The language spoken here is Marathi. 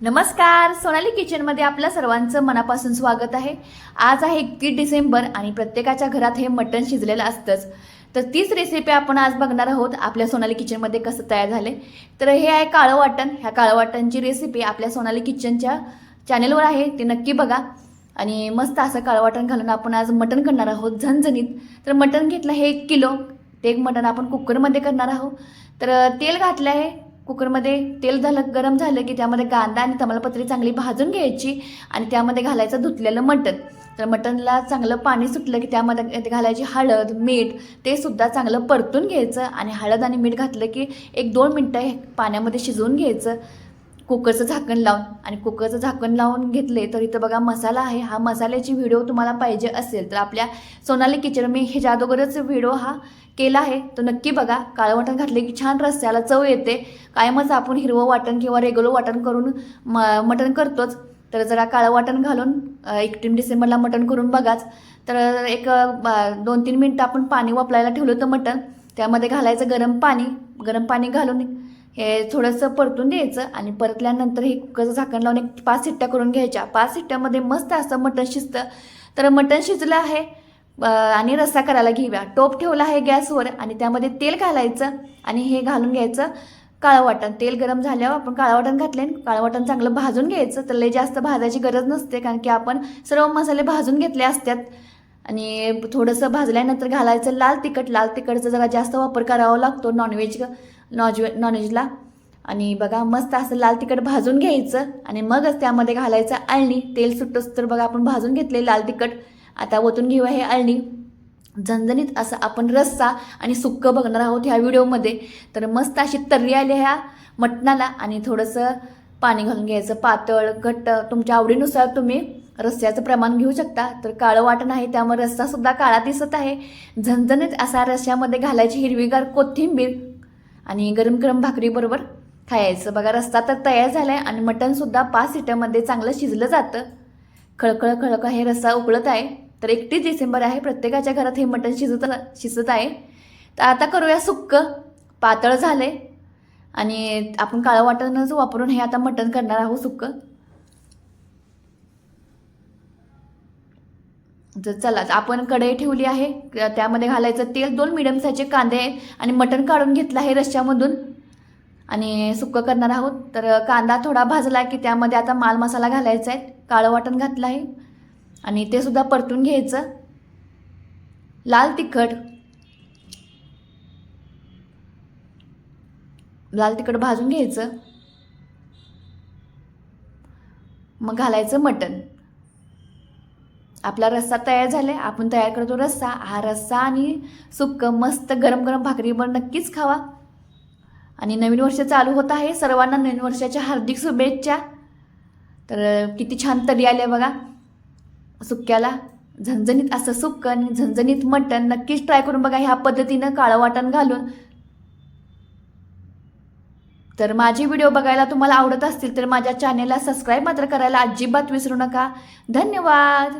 नमस्कार सोनाली किचनमध्ये आपल्या सर्वांचं मनापासून स्वागत आहे. आज आहे एकतीस डिसेंबर आणि प्रत्येकाच्या घरात हे मटण शिजलेलं असतंच. तर तीच रेसिपी आपण आज बघणार आहोत. आपल्या सोनाली किचनमध्ये कसं तयार झाले तर हे आहे काळं वाटण. ह्या काळं वाटणची रेसिपी आपल्या सोनाली किचनच्या चॅनेलवर आहे. ते नक्की बघा. आणि मस्त असं काळं वाटण घालून आपण आज मटण करणार आहोत झणझणीत. तर मटण घेतलं हे एक किलो. ते एक मटण आपण कुकरमध्ये करणार आहोत. तर तेल घातलं आहे. कुकरमध्ये तेल झालं गरम झालं की त्यामध्ये कांदा आणि तमालपत्री चांगली भाजून घ्यायची आणि त्यामध्ये घालायचं धुतलेलं मटण. तर मटणला चांगलं पाणी सुटलं की त्यामध्ये घालायची हळद मीठ ते सुद्धा चांगलं परतून घ्यायचं आणि हळद आणि मीठ घातलं की एक दोन मिनटं पाण्यामध्ये शिजवून घ्यायचं. कुकरचं झाकण लावून आणि कुकरचं झाकण लावून घेतले तर इथं बघा मसाला आहे. हा मसाल्याची व्हिडिओ तुम्हाला पाहिजे असेल तर आपल्या सोनाली किचन मी हे जादोगरच व्हिडिओ हा केला आहे तो नक्की बघा. काळं वाटण घातले की छान रस्त्याला चव येते. कायमच आपण हिरवं वाटण किंवा रेग्युलर वाटण करून म मटण करतोच. तर जरा काळं वाटण घालून एकटीन डिसेंबरला मटण करून बघाच. तर एक बा- दोन तीन मिनटं आपण पाणी वापरायला ठेवलं होतं मटण. त्यामध्ये घालायचं गरम पाणी. गरम पाणी घालून हे थोडंसं परतून द्यायचं आणि परतल्यानंतर हे कुकरचं झाकण लावून एक पाच सिट्ट्या करून घ्यायच्या. पाच सिट्ट्यामध्ये मस्त असं मटण शिजतं. तर मटण शिजलं आहे आणि रस्सा करायला घेऊया. टोप ठेवला आहे गॅसवर आणि त्यामध्ये तेल घालायचं आणि हे घालून घ्यायचं काळं वाटण. तेल गरम झाल्यावर आपण काळं वाटण घातले काळं वाटण चांगलं भाजून घ्यायचं. तर लय जास्त भाजायची गरज नसते कारण की आपण सर्व मसाले भाजून घेतले असतात आणि थोडंसं भाजल्यानंतर घालायचं लाल तिखट. लाल तिखटचा जरा जास्त वापर करावा लागतो नॉनव्हेज नॉज नॉनव्हेजला आणि बघा मस्त असं लाल तिखट भाजून घ्यायचं आणि मगच त्यामध्ये घालायचं अळणी तेल सुटतंच तर बघा आपण भाजून घेतले लाल तिखट. आता ओतून घेऊया हे अळणी झणझणीत असं आपण रस्सा आणि सुक्क बघणार आहोत ह्या व्हिडिओमध्ये. तर मस्त अशी तर्री आली ह्या मटणाला आणि थोडंसं पाणी घालून घ्यायचं. पातळ घट्ट तुमच्या आवडीनुसार तुम्ही रस्स्याचं प्रमाण घेऊ शकता. तर काळं वाटण आहे त्यामुळे रस्सासुद्धा काळा दिसत आहे. झणझणीत असा रस्स्यामध्ये घालायची हिरवीगार कोथिंबीर आणि गरम गरम भाकरीबरोबर खायचं. बघा रस्ता तर तयार झाला आहे आणि मटणसुद्धा पाच सीटरमध्ये चांगलं शिजलं जातं. खळखळ खळखळ हे रस्सा उकळत आहे. तर एकतीस डिसेंबर आहे प्रत्येकाच्या घरात हे मटण शिजत शिजत आहे. तर आता करूया सुक्क. पातळ झाले आणि आपण काळं वाटणच वापरून हे आता मटण करणार आहोत सुक्क. जर चला आपण कढई ठेवली आहे. त्यामध्ये घालायचं तेल दोन मिडियम साईजचे कांदे आणि मटण काढून घेतलं आहे रश्श्यामधून. आणि सुक्कं करणार आहोत. तर कांदा थोडा भाजला की त्यामध्ये आता माल मसाला घालायचा आहे. काळं वाटण घातलं आहे. आणि ते सुद्धा परतून घ्यायचं. लाल तिखट. लाल तिखट भाजून घ्यायचं. मग घालायचं मटण. आपला रस्सा तयार झाला आहे आपण तयार करतो रस्सा. हा रस्सा आणि सुक्क मस्त गरम गरम भाकरीवर नक्कीच खावा. आणि नवीन वर्ष चालू होत आहे. सर्वांना नवीन वर्षाच्या हार्दिक शुभेच्छा. तर किती छान तरी आले बघा. सुक्याला झणझणीत असं सुक्क आणि झणझणीत मटण नक्कीच ट्राय करून बघा. ह्या पद्धतीनं काळं वाटण घालून. तर माझे व्हिडिओ बघायला तुम्हाला आवडत असतील तर माझ्या चॅनेलला सबस्क्राईब मात्र करायला अजिबात विसरू नका. धन्यवाद!